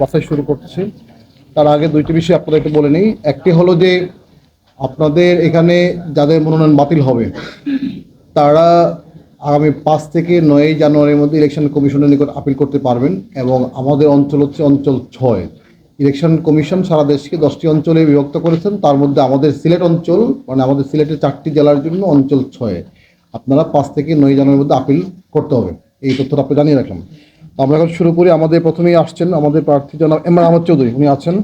বাছাই শুরু করতেছি। তার আগে দুইটি বিষয় আপনাদের একটু বলে নিই। একটি হলো যে, আপনাদের এখানে যাদের মনোনয়ন বাতিল হবে, তারা আগামী পাঁচ থেকে নয়ই জানুয়ারির মধ্যে ইলেকশন কমিশনের নিকট আপিল করতে পারবেন এবং আমাদের অঞ্চল হচ্ছে অঞ্চল ছয়। ইলেকশন কমিশন সারা দেশকে দশটি অঞ্চলে বিভক্ত করেছেন। তার মধ্যে আমাদের সিলেট অঞ্চল মানে আমাদের সিলেটের চারটি জেলার জন্য অঞ্চল ছয়। আপনারা পাঁচ থেকে নয় জানুয়ারির মধ্যে আপিল করতে হবে। এই তথ্যটা আপনি জানিয়ে রাখলাম। আমরা এখন শুরু করি। আমাদের প্রথমেই আসছেন আমাদের প্রার্থী জনাব এমরান আহমদ চৌধুরী, উনি আছেন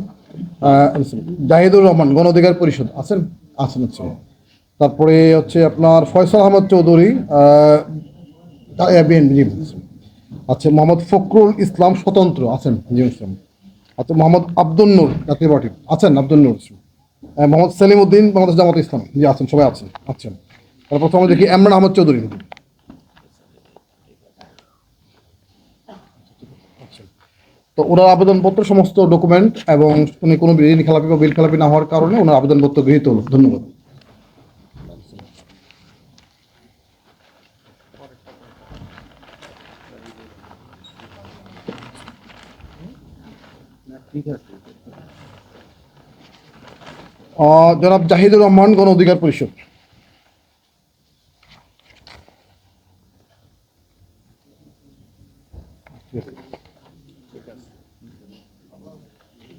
জাহিদুর রহমান, গণ অধিকার পরিষদ, আছেন? আছেন আছেন তারপরে হচ্ছে আপনার ফয়সাল আহমদ চৌধুরী বিএনপি আচ্ছা। মোহাম্মদ ফখরুল ইসলাম স্বতন্ত্র, আছেন ইসলাম আচ্ছা। মোহাম্মদ আব্দুল নূর, জাতীয় পার্টি, আছেন, আব্দুল নূর মোহাম্মদ সেলিম উদ্দিন, বাংলাদেশ জামাত ইসলাম, জি, আছেন, সবাই আছেন আচ্ছা। তারপর প্রথমে দেখি এমরান আহমদ চৌধুরী। তো ওনার আবেদনপত্র সমস্ত ডকুমেন্ট এবং উনি কোনো ঋণ খেলাপি বা বিল খেলাপি না হওয়ার কারণে ওনার আবেদনপত্র গৃহীত হলো। ধন্যবাদ। জনাব জাহিদুর রহমান, গণ অধিকার পরিষদ।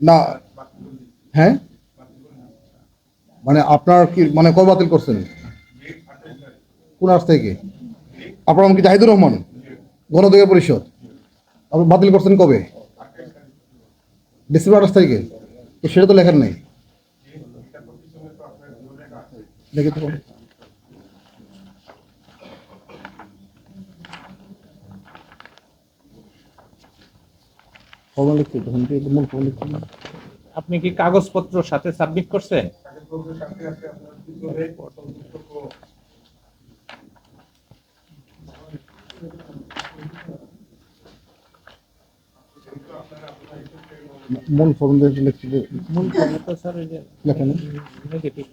না। হ্যাঁ? মানে আপনার কি মানে কবে বাতিল করছেন? কোন আস থেকে? আপনার কি জাহিদুর রহমান? গণ অধিকার পরিষদ। আপনি বাতিল করছেন কবে? ডিসেম্বর আঠাশ তারিখে। তো সেটা তো লেখার নেই। দেখে তো। কি মূল আপনি কি কাগজপত্র সাথে সাবমিট করছেন? মূল ফর্ম দিয়ে লিখছি মূল ফর্মে তো স্যার ওই যে লেখা নেই নেগেটিভ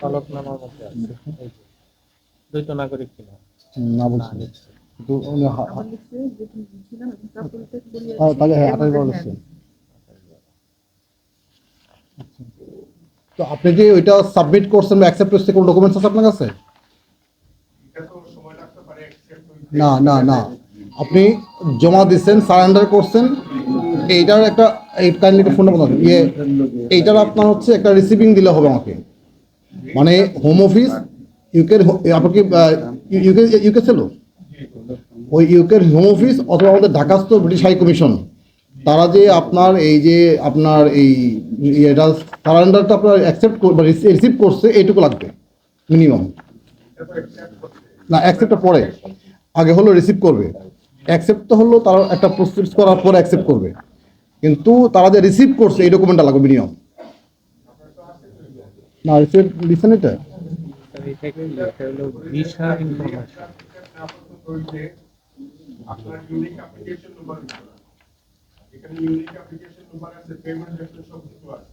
ফলকনামার মধ্যে আছে। দ্বৈত নাগরিক কিনা? না বলছি। কিন্তু উনি হ্যাঁ, তাহলে হ্যাঁ আঠাশ বার লিখছেন তো আপনি যে ওইটা সাবমিট করছেন বা অ্যাকসেপ্ট করছেন কোন ডকুমেন্টস আছে আপনার কাছে? না না না। আপনি জমা দিচ্ছেন সারেন্ডার করছেন এইটার একটা এই কাইন্ডলি একটা ফোন নাম্বার ইয়ে এইটার আপনার হচ্ছে একটা রিসিভিং দিলে হবে আমাকে। মানে হোম অফিস ইউকের আপনার কি ইউকে ইউকে ছিল? ওই ইউকের হোম অফিস অথবা আমাদের ঢাকাস্থ ব্রিটিশ হাই কমিশন। তারা যে আপনার এই যে আপনার এই এটা সারেন্ডারটা আপনার অ্যাকসেপ্ট রিসিভ করছে, এইটুকু লাগবে মিনিমাম না অ্যাকসেপ্টটা পরে। আগে হলো রিসিভ করবে। অ্যাকসেপ্ট তো হলো তারা একটা প্রসেস করার পরে অ্যাকসেপ্ট করবে। কিন্তু তারা যে রিসিভ করছে, এই ডকুমেন্টটা লাগবে মিনিমাম না দিচ্ছেন এটা। স্যার, এটা কি এটা হলো ভিসা ইনফরমেশন আপনার ইউনিক অ্যাপ্লিকেশন নাম্বার এখানে ইউনিক অ্যাপ্লিকেশন নাম্বার আছে পেমেন্ট রেফারেন্স সব কিছু আছে।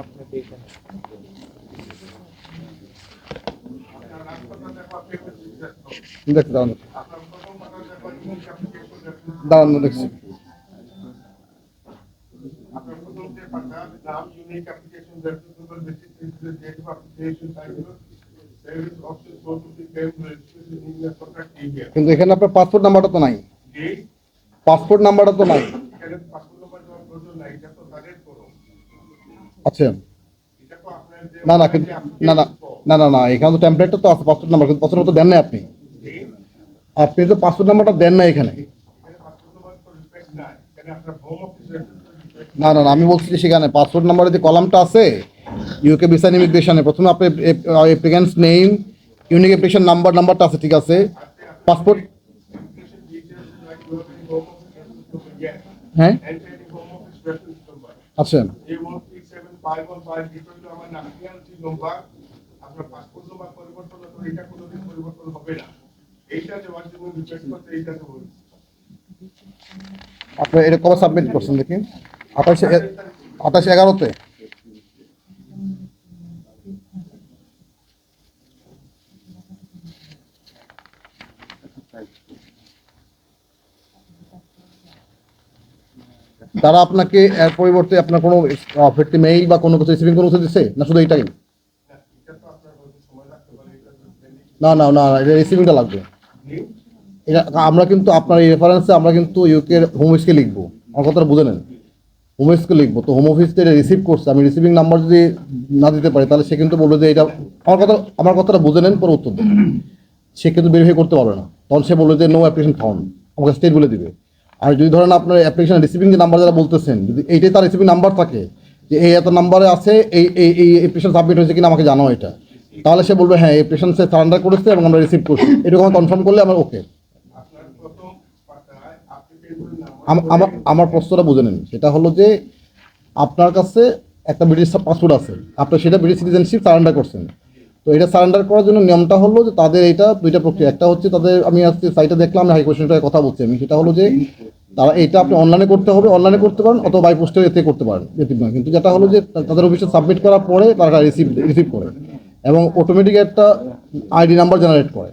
আপনি দেখেন আপনার রাজপথে দেখো পেমেন্ট রিকোয়েস্ট দেখতে দাঁড়ান আপনার প্রথম কথা দেখো ইউনিক অ্যাপ্লিকেশন রেফারেন্স দাঁড়ান দেখছি। আপনার প্রথম যে পাতা নাম unique application reference number paid registration in the contract email কিন্তু এখানে আপনার পাসপোর্ট নাম্বারটা তো নাই। পাসপোর্ট নাম্বারটা তো নাই। নাম্বার আচ্ছা। না না না না না না না এখানে তো টেমপ্লেটটা তো আছে পাসপোর্ট নাম্বার কিন্তু পাসপোর্ট তো দেন নাই আপনি। আপনি তো পাসপোর্ট নাম্বারটা দেন নাই এখানে। নাম্বার না না না আমি বলছি সেখানে পাসপোর্ট নাম্বারের যে কলামটা আছে ইউকে ভিসা ইমিগ্রেশনে প্রথমে আপনি applicant's name unique application number নাম্বারটা আছে ঠিক আছে? পাসপোর্ট হ্যাঁ? details like you have any home office reference number, yes. হ্যাঁ And any home office reference number. আচ্ছা A one three seven five one five, এটা হলো আমার nationality number, আপনার passport number পরিবর্তন হতো, এটা কোনোদিন পরিবর্তন হবে না। এইটা দেওয়ার জন্য request করতে এইটা দেবো। আপনি এটা কবে সাবমিট করছেন দেখি আঠাশে আঠাশে এগারোতে তারা আপনাকে এর পরিবর্তে আপনার কোনো ফিফটি মেইল বা কোনো কিছু রিসিভিং কোনো কিছু দিচ্ছে না, শুধু এইটাই? না। না না, এটা রিসিভিংটা লাগবে। এটা, আমরা কিন্তু আপনার এই রেফারেন্সে আমরা কিন্তু ইউকের হোম অফিসকে লিখব। আমার কথাটা বুঝে নেন। হোম অফিসকে লিখব। তো হোম অফিস এটা রিসিভ করছে। আমি রিসিভিং নাম্বার যদি না দিতে পারি, তাহলে সে কিন্তু বলবে যে এটা, আমার কথা, আমার কথাটা বুঝে নেন, পরে উত্তর দেন। সে কিন্তু ভেরিফাই করতে পারবে না। তখন সে বলবে যে নো অ্যাপ্লিকেশন ফাউন্ড আমাকে স্টেট বলে দিবে। আর যদি ধরেন আপনার অ্যাপ্লিকেশন রিসিভিং যে নাম্বার যারা বলতেছেন, যদি এইটাই তার রিসিভিং নাম্বার থাকে, যে এই এত নাম্বারে আছে, এই এই এই অ্যাপ্লিকেশন সাবমিট হয়েছে কিনা আমাকে জানাও এটা। তাহলে সে বলবে হ্যাঁ অ্যাপ্লিকেশন সে সারেন্ডার করেছে এবং আমরা রিসিভ করছি। এরকম কনফার্ম করলে আমার ওকে আম- আমার আমার প্রশ্নটা বুঝে নিন। সেটা হলো যে আপনার কাছে একটা ব্রিটিশ পাসপোর্ট আছে। আপনি সেটা ব্রিটিশ সিটিজেনশিপ সারেন্ডার করছেন। তো এটা সারেন্ডার করার জন্য নিয়মটা হলো যে তাদের এটা দুইটা প্রক্রিয়া। একটা হচ্ছে তাদের, আমি আজকে সাইটে দেখলাম হাই কোয়েশনটার কথা বলছি আমি। সেটা হলো যে তারা এটা আপনি অনলাইনে করতে হবে অনলাইনে করতে পারেন অথবা বাই পোস্টে এতে করতে পারেন, এতে নয় কিন্তু যেটা হলো যে তাদের অফিসে সাবমিট করার পরে তারা রিসিভ রিসিভ করে। এবং অটোমেটিক একটা আইডি নাম্বার জেনারেট করে।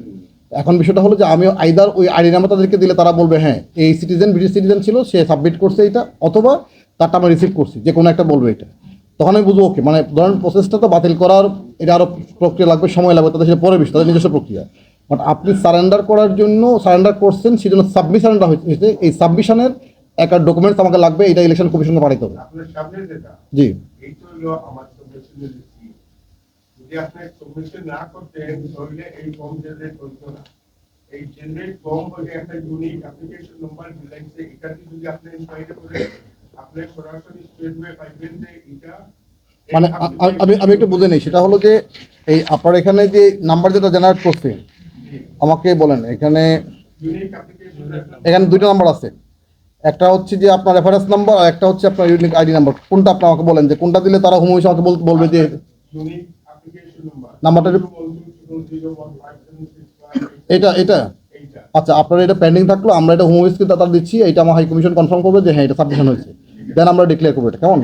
এখন বিষয়টা হলো যে আমি আইদার ওই আইডি নাম্বার তাদেরকে দিলে তারা বলবে হ্যাঁ এই সিটিজেন ব্রিটিশ সিটিজেন ছিল, সে সাবমিট করছে এটা, অথবা তারটা আমরা রিসিভ করছি, যে কোনো একটা বলবে এটা। তখন আমি বুঝব ওকে মানে ধরেন প্রসেসটা তো বাতিল করার, এটা আরও প্রক্রিয়া লাগবে, সময় লাগবে, তাদের সেটা পরে বিষয়, তাদের নিজস্ব প্রক্রিয়া। বাট আপনি সারেন্ডার করার জন্য সারেন্ডার করছেন সেই জন্য সাবমিশনটা হয়েছে। এই সাবমিশনের একটা ডকুমেন্টস আমাকে লাগবে এটা ইলেকশন কমিশনকে পাঠাইতে হবে। জি। এই জেনারেট ফর্ম হলে একটা ইউনিক অ্যাপ্লিকেশন নাম্বার এটাতে যদি আপনি ইনকোয়ারি আপনি সরাসরি স্টেট ওয়ে পাইবেন যে এটা মানে আমি আমি একটু বুঝে নিই সেটা হলো যে এই আপনার এখানে যে নাম্বার যেটা জেনারেট করছে আমাকে বলেন, এখানে এখানে দুইটা নাম্বার আছে। একটা হচ্ছে যে আপনার রেফারেন্স নাম্বার আর একটা হচ্ছে আপনার ইউনিক আইডি নাম্বার কোনটা আপনি আমাকে বলেন যে কোনটা দিলে তারা হোম অফিস আমাকে বলবে যে নাম্বারটা এটা এটা। আচ্ছা আপনার এটা পেন্ডিং থাকল, আমরা এটা হোম অফিসকে তারা দিচ্ছি, এটা আমার হাই কমিশন কনফার্ম করবে যে হ্যাঁ এটা সাবমিশন হয়েছে। দেন আমরা ডিক্লেয়ার করব এটা, কেমন।